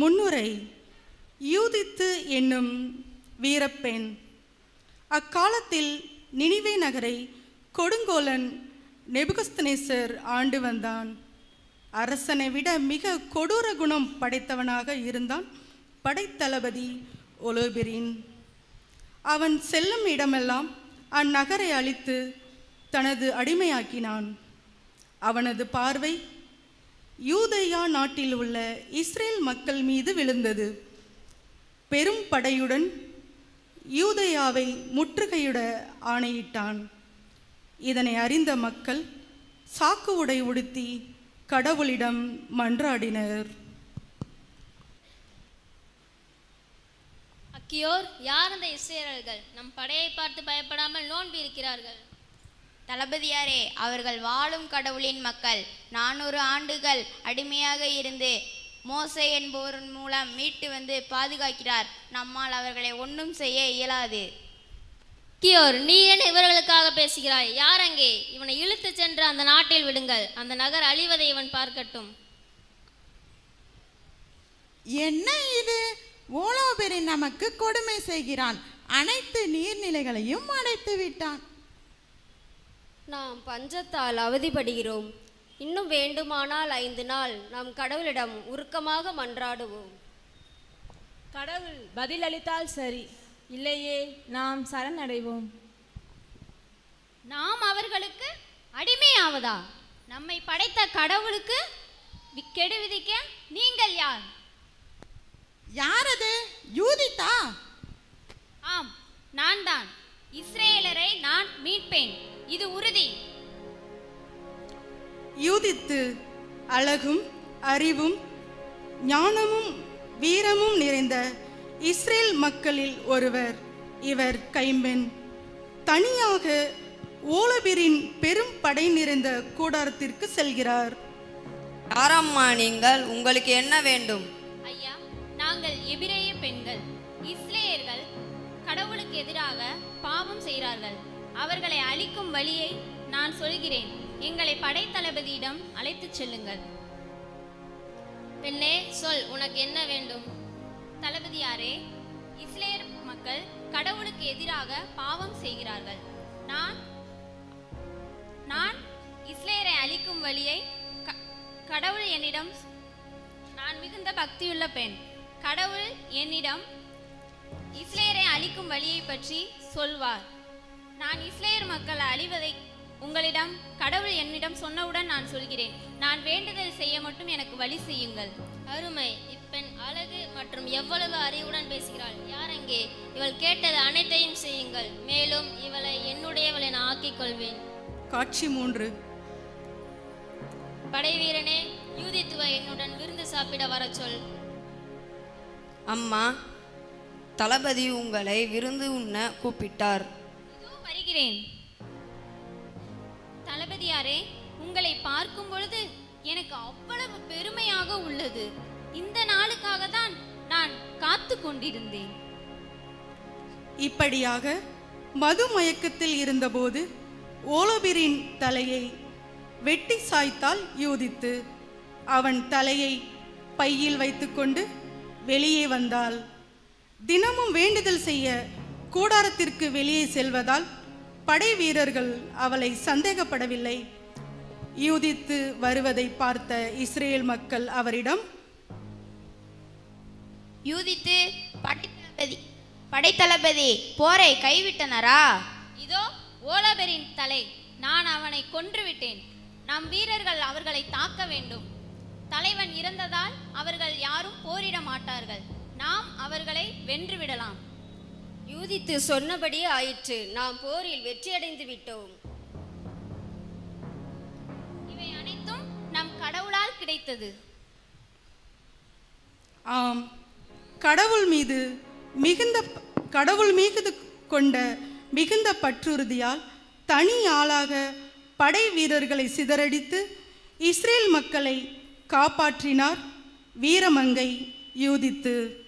முன்னுரை யூதித்து என்னும் வீரப்பெண் அக்காலத்தில் நினிவே நகரை கொடுங்கோலன் நெபுகஸ்தனேசர் ஆண்டு வந்தான். அரசனை விட மிக கொடூர குணம் படைத்தவனாக இருந்தான் படைத்தளபதி ஒலோபெரின். அவன் செல்லும் இடமெல்லாம் அந்நகரை அழித்து தனது அடிமையாக்கினான். அவனது பார்வை யூதையா நாட்டில் உள்ள இஸ்ரேல் மக்கள் மீது விழுந்தது. பெரும் படையுடன் யூதேயாவை முற்றுகையிட ஆணையிட்டான். இதனை அறிந்த மக்கள் சாக்கு உடை உடுத்தி கடவுளிடம் மன்றாடினர். அக்கியோர் யார் அந்த இஸ்ரேலர்கள்? நம் படையை பார்த்து பயப்படாமல் நோன்பு இருக்கிறார்கள். தளபதியாரே அவர்கள் வாழும் கடவுளின் மக்கள். நானூறு ஆண்டுகள் அடிமையாக இருந்து மோசே என்பவரின் மூலம் மீட்டு வந்து பாதுகாக்கிறார். நம்மால் அவர்களை ஒன்றும் செய்ய இயலாது. அக்கியோர் நீ என்ன இவர்களுக்காக பேசுகிறாய்? யார் அங்கே? இவனை இழுத்துச் சென்று அந்த நாட்டில் விடுங்கள். அந்த நகர் அழிவதை இவன் பார்க்கட்டும். என்ன இது? ஓலோபெரி நமக்கு கொடுமை செய்கிறான். அனைத்து நீர்நிலைகளையும் அடைத்து விட்டான் நாம் பஞ்சத்தால் அவதிப்படுகிறோம். இன்னும் வேண்டுமானால் ஐந்து நாள் நாம் கடவுளிடம் உருக்கமாக மன்றாடுவோம். கடவுள் பதிலளித்தால் சரி இல்லையே நாம் சரணடைவோம். நாம் அவர்களுக்கு அடிமையாவதா? நம்மை படைத்த கடவுளுக்கு கெடு விதிக்க நீங்கள் யார்? யார் அது யூதித்தா? ஆம் நான் தான் இஸ்ரேலரை நான் மீட்பேன். இது உறுதி. யூதித்து அழகும் அறிவும் ஞானமும் வீரமும் நிறைந்த இஸ்ரேல் மக்களில் ஒருவர் இவர் கைம்பெண். தனியாக ஓலபிரின் பெரும் படை நிறைந்த கூடாரத்திற்கு செல்கிறார். யாரம்மா நீங்கள்? உங்களுக்கு என்ன வேண்டும்? ஐயா நாங்கள் எபிரேய பெண்கள். இஸ்ரேயர்கள் கடவுளுக்கு எதிராக பாவம் செய்கிறார்கள். அவர்களை அழிக்கும் வழியை நான் சொல்கிறேன். எங்களை படைத்தளபதியிடம் அழைத்துச் செல்லுங்கள். பெண்ணே சொல் உனக்கு என்ன வேண்டும்? தளபதியாரே இஸ்லேயர் மக்கள் கடவுளுக்கு எதிராக பாவம் செய்கிறார்கள். நான் நான் இஸ்லேயரை அழிக்கும் வழியை க- கடவுள் என்னிடம் நான் மிகுந்த பக்தியுள்ள பெண். கடவுள் என்னிடம் இஸ்லேயரை அழிக்கும் வழியை பற்றி சொல்வார். நான் இஸ்ரேல் மக்கள் அழிவதை உங்களிடம் கடவுள் என்னிடம் சொன்னவுடன் நான் சொல்கிறேன். நான் வேண்டுதல் செய்ய மட்டும் எனக்கு வழி செய்யுங்கள். அருமை. இப்பெண் அழகு மற்றும் எவ்வளவு அறிவுடன் பேசுகிறாள். யார் அங்கே? இவள் கேட்டது அனைத்தையும் செய்யுங்கள். மேலும் இவளை என்னுடையவள் என ஆக்கிக் கொள்வேன். காட்சி மூன்று. படைவீரனே யூதித்துவ என்னுடன் விருந்து சாப்பிட வரச் சொல். அம்மா தளபதி உங்களை விருந்து உண்ண கூப்பிட்டார். வருகிறேன். தளபதியாரே உங்களை பார்க்கும் பொழுது எனக்கு அவ்வளவு பெருமையாக உள்ளது. இந்த நாளுக்காக தான் நான் காத்து கொண்டிருந்தேன். இப்படியாக மது மயக்கத்தில் இருந்தபோது ஓலோபிரின் தலையை வெட்டி சாய்த்தால் யோதித்து அவன் தலையை பையில் வைத்துக்கொண்டு வெளியே வந்தாள். தினமும் வேண்டுதல் செய்ய கூடாரத்திற்கு வெளியே செல்வதால் படை வீரர்கள் அவளை சந்தேகப்படவில்லை. யூதித்து வருவதை பார்த்த இஸ்ரேல் மக்கள் அவரிடம் யூதித்து படைத்தளபதி படைத்தளபதி போரை கைவிட்டனரா? இதோ ஓலபெரின் தலை நான் அவனை கொன்றுவிட்டேன். நம் வீரர்கள் அவர்களை தாக்க வேண்டும். தலைவன் இறந்ததால் அவர்கள் யாரும் போரிட மாட்டார்கள். நாம் அவர்களை வென்றுவிடலாம் யூதித்து சொன்னபடியே ஆயிற்று. நாம் போரில் வெற்றியடைந்து விட்டோம். இவை அனைத்தும் நம் கடவுளால் கிடைத்தது. ஆம். கடவுள் மீது மிகுந்த கடவுள் மீது கொண்ட மிகுந்த பற்றுறுதியால் தனி ஆளாக படை வீரர்களை சிதறடித்து இஸ்ரேல் மக்களை காப்பாற்றினார் வீரமங்கை யூதித்து.